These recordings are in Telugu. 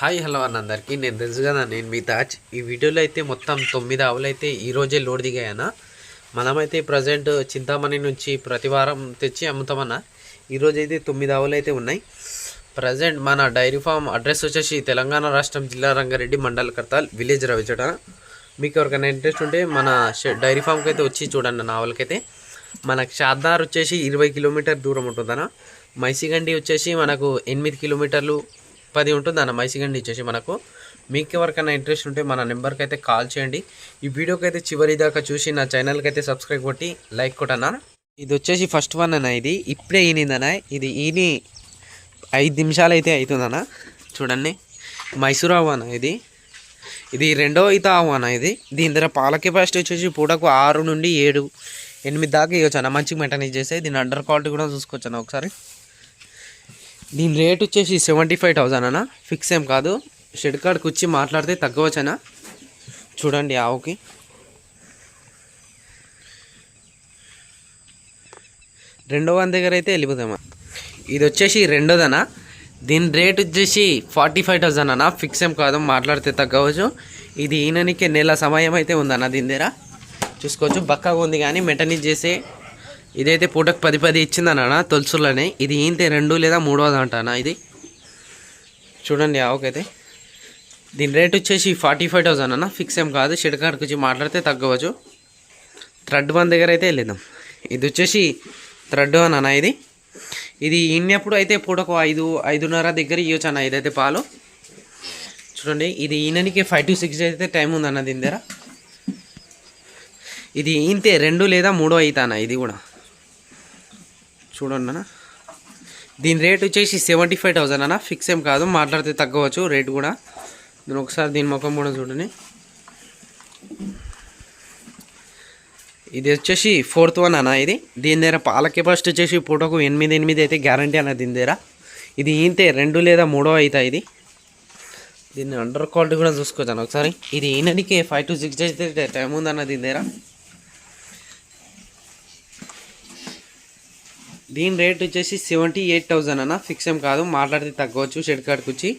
హాయ్ హలో అన్న అందరికీ. నేను తెలుసు కదా నేను మీ తాజ్. ఈ వీడియోలో అయితే మొత్తం తొమ్మిది ఆవులు అయితే ఈ రోజే లోడ్ దిగాయనా మనమైతే ప్రజెంట్ చింతామణి నుంచి ప్రతి వారం తెచ్చి అమ్ముతామన్నా ఈరోజు అయితే తొమ్మిది ఆవులు అయితే ఉన్నాయి. ప్రజెంట్ మన డైరీ ఫామ్ అడ్రస్ వచ్చేసి తెలంగాణ రాష్ట్రం జిల్లా రంగారెడ్డి మండల్ కర్తాల్ విలేజ్ రవిచట మీకు ఎవరికైనా ఇంట్రెస్ట్ ఉంటే మన డైరీ ఫామ్కి అయితే వచ్చి చూడండి నా ఆవులకైతే. మనకు షాద్దార్ వచ్చేసి ఇరవై కిలోమీటర్ దూరం ఉంటుందన్న. మైసిగండి వచ్చేసి మనకు ఎనిమిది కిలోమీటర్లు పది ఉంటుంది అన్న మైసిగండి ఇచ్చేసి మనకు. మీకు ఎవరికైనా ఇంట్రెస్ట్ ఉంటే మన నెంబర్కి అయితే కాల్ చేయండి. ఈ వీడియోకి అయితే చివరి దాకా చూసి నా ఛానల్కి అయితే సబ్స్క్రైబ్ కొట్టి లైక్ కొట్టనా? ఇది వచ్చేసి ఫస్ట్ వన్ అన్న ఇది. ఇప్పుడే ఈనిందనా ఇది ఈని ఐదు నిమిషాలు అయితే అవుతుందన్న. చూడండి. మైసూర్ అవ్వన ఇది. ఇది రెండో ఈత అవ్వన ఇది. దీని దగ్గర పాల కెపాసిటీ వచ్చేసి పూటకు ఆరు నుండి ఏడు ఎనిమిది దాకా ఇవ్వచ్చు అన్న. మంచిగా మెయింటైన్ చేస్తే దీని అండర్ క్వాలిటీ కూడా చూసుకోవచ్చు అన్న ఒకసారి. దీని రేట్ వచ్చేసి సెవెంటీ ఫైవ్ థౌజండ్ అన్న. ఫిక్స్ ఏం కాదు. షెడ్ కార్డ్కి వచ్చి మాట్లాడితే తగ్గవచ్చనా చూడండి ఆవుకి. రెండో వన్ దగ్గర అయితే వెళ్ళిపోదామా? ఇది వచ్చేసి రెండోదనా దీని రేట్ వచ్చేసి ఫార్టీ ఫైవ్ థౌజండ్ అన్న. ఫిక్స్ ఏం కాదు. మాట్లాడితే తగ్గవచ్చు. ఇది ఈయననికి నెల సమయం అయితే ఉందన్న దీని దగ్గర. చూసుకోవచ్చు. బక్కగా ఉంది కానీ మెటనీ చేసే ఇదైతే పూటకు పది పది ఇచ్చిందన్న తొలుసులోనే ఇది ఏంటి? రెండు లేదా మూడోది అంటానా ఇది? చూడండి ఆవుకైతే. దీని రేట్ వచ్చేసి ఫార్టీ ఫైవ్ థౌసండ్ అన్న. ఫిక్స్ ఏం కాదు. షెడ్ కార్డ్కి వచ్చి మాట్లాడితే తగ్గవచ్చు. థ్రెడ్ వన్ దగ్గర అయితే వెళ్ళిద్దాం ఇది వచ్చేసి థ్రెడ్ వన్ అన్న ఇది. ఇది ఈనప్పుడు అయితే పూటకు ఐదు ఐదున్నర దగ్గర ఇవ్వచ్చు అన్న ఇదైతే పాలు. చూడండి ఇది ఈయననికి ఫైవ్ టు సిక్స్ అయితే టైం ఉందన్న దీని దగ్గర. ఇది ఇంతే రెండు లేదా మూడో అవుతానా ఇది కూడా. చూడండి అన్న. దీని రేట్ వచ్చేసి సెవెంటీ ఫైవ్ థౌసండ్ అన్న. ఫిక్స్ ఏం కాదు మాట్లాడితే తగ్గవచ్చు రేట్ కూడా. దీని ఒకసారి దీని ముఖం కూడా చూడండి. ఇది వచ్చేసి ఫోర్త్ వన్ అన్న ఇది. దీని దగ్గర పాల కెపాసిటీ వచ్చేసి పూటకు ఎనిమిది ఎనిమిది అయితే గ్యారంటీ అన్న దీని దగ్గర. ఇది ఈంతే రెండు లేదా మూడో అవుతాయి ఇది. దీన్ని అండర్ క్వాలిటీ కూడా చూసుకోవచ్చు అన్న ఒకసారి. ఇది ఈయనకి ఫైవ్ టు సిక్స్ అయితే టైం ఉందన్న దీని దగ్గర. దీని రేట్ వచ్చేసి సెవెంటీ ఎయిట్ థౌజండ్ అన్న. ఫిక్స్ ఏం కాదు మాట్లాడితే తగ్గవచ్చు షెడ్ కార్డ్కి వచ్చి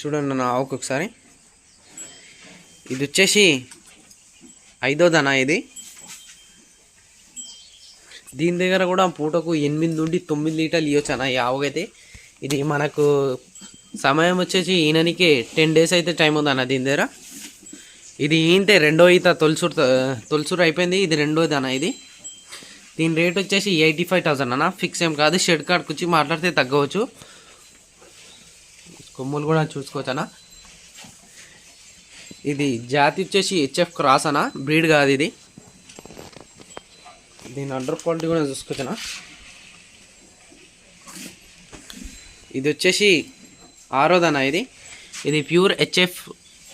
చూడండి అన్న ఆవుకు ఒకసారి. ఇది వచ్చేసి ఐదోదనా ఇది. దీని దగ్గర కూడా పూటకు ఎనిమిది నుండి తొమ్మిది లీటర్లు ఇవ్వచ్చు అన్న ఈ ఆవుకైతే. ఇది మనకు సమయం వచ్చేసి ఈయననికి టెన్ డేస్ అయితే టైం ఉందన్న దీని దగ్గర. ఇది ఈంతే రెండో ఈత తొలసూరు తొలసూరు అయిపోయింది ఇది రెండోది అన్న ఇది. దీని రేట్ వచ్చేసి ఎయిటీ ఫైవ్ థౌసండ్ అన్న. ఫిక్స్ ఏం కాదు. షెడ్ కార్డ్కి వచ్చి మాట్లాడితే తగ్గవచ్చు. కొమ్ములు కూడా చూసుకోవచ్చు అన్న. ఇది జాతి వచ్చేసి హెచ్ఎఫ్ క్రాస్ అన్న. బ్రీడ్ కాదు ఇది. దీని అండర్ క్వాలిటీ కూడా చూసుకోవచ్చునా ఇది వచ్చేసి ఆరోదన ఇది. ఇది ప్యూర్ హెచ్ఎఫ్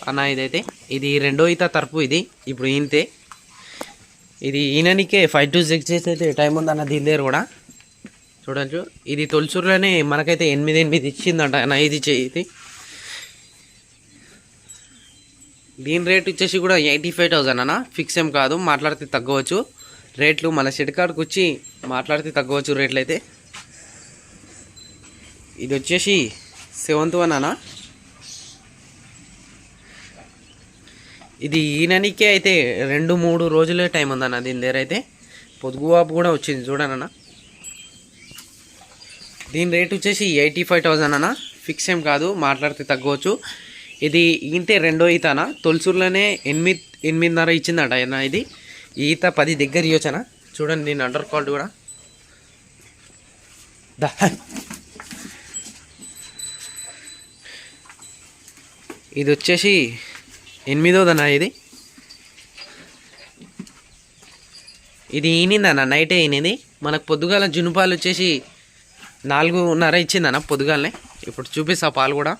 అన్న ఇదైతే. ఇది రెండో ఈత తరపు ఇది. ఇప్పుడు ఈంతే ఇది ఈయననికే ఫైవ్ టు సిక్స్ డేస్ అయితే టైం ఉందన్న దీని దగ్గర కూడా. చూడచ్చు ఇది తొలిసూరులోనే మనకైతే ఎనిమిది ఎనిమిది ఇచ్చిందంట అన్న ఇది చే- ఇది దీని రేట్ వచ్చేసి కూడా ఎయిటీ ఫైవ్ థౌజండ్ అన్న ఫిక్స్ ఏం కాదు మాట్లాడితే తగ్గవచ్చు. రేట్లు మన షెడ్ కార్డ్కి వచ్చి మాట్లాడితే తగ్గవచ్చు రేట్లు అయితే ఇది వచ్చేసి సెవెంత్ వన్ అన్న. ఇది ఈయననికే అయితే రెండు మూడు రోజులే టైం ఉందన్న దీని దగ్గర అయితే. పొదుగువాపు కూడా వచ్చింది చూడనన్న. దీని రేట్ వచ్చేసి ఎయిటీ ఫైవ్ థౌజండ్ అన్న ఫిక్స్ ఏం కాదు మాట్లాడితే తగ్గవచ్చు. ఇది ఇంతే రెండో ఈతన తొలసూరులోనే ఎనిమిది ఎనిమిదిన్నర ఇచ్చిందట అన్న ఇది. ఈత పది దగ్గర ఇవ్వచ్చన చూడండి నేను అండర్ కాల్ కూడా. దా. ఇది వచ్చేసి ఎనిమిదోదనా ఇది? ఇది ఈనిందన్న నైటే ఈనింది. మనకు పొద్దుగాల జునుపాలు వచ్చేసి నాలుగున్నర ఇచ్చిందన్న పొద్దుగాలనే. ఇప్పుడు చూపిస్తా పాలు కూడా.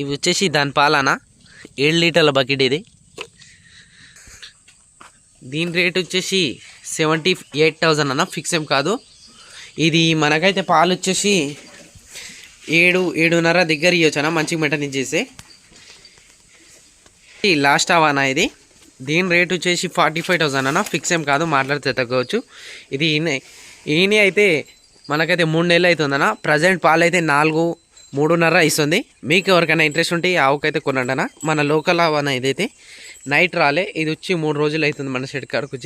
ఇవి వచ్చేసి దాని పాలన? ఏడు లీటర్ల బకెట్ ఇది. దీని రేట్ వచ్చేసి సెవెంటీ ఎయిట్ థౌజండ్ అన్న ఫిక్స్ ఏం కాదు. ఇది మనకైతే పాలు వచ్చేసి ఏడు ఏడున్నర దగ్గర ఇవ్వచ్చనా మంచిగా మెయింటైన్ ఇచ్చేసి లాస్ట్ అవనా ఇది. దీని రేట్ వచ్చేసి ఫార్టీ ఫైవ్ థౌసండ్ అన్న ఫిక్స్ ఏం కాదు మాట్లాడితే తగ్గవచ్చు. ఇది ఈయన ఈయన అయితే మనకైతే మూడు నెలలు అవుతుందన్న ప్రజెంట్ పాలు అయితే నాలుగు మూడున్నర ఇస్తుంది. మీకు ఎవరికైనా ఇంట్రెస్ట్ ఉంటే ఈ ఆవుకైతే కొనండి అన్న. మన లోకల్ అవన ఇదైతే. నైట్ రాలే ఇది వచ్చి మూడు రోజులు అవుతుంది మన షెడ్ కాడకు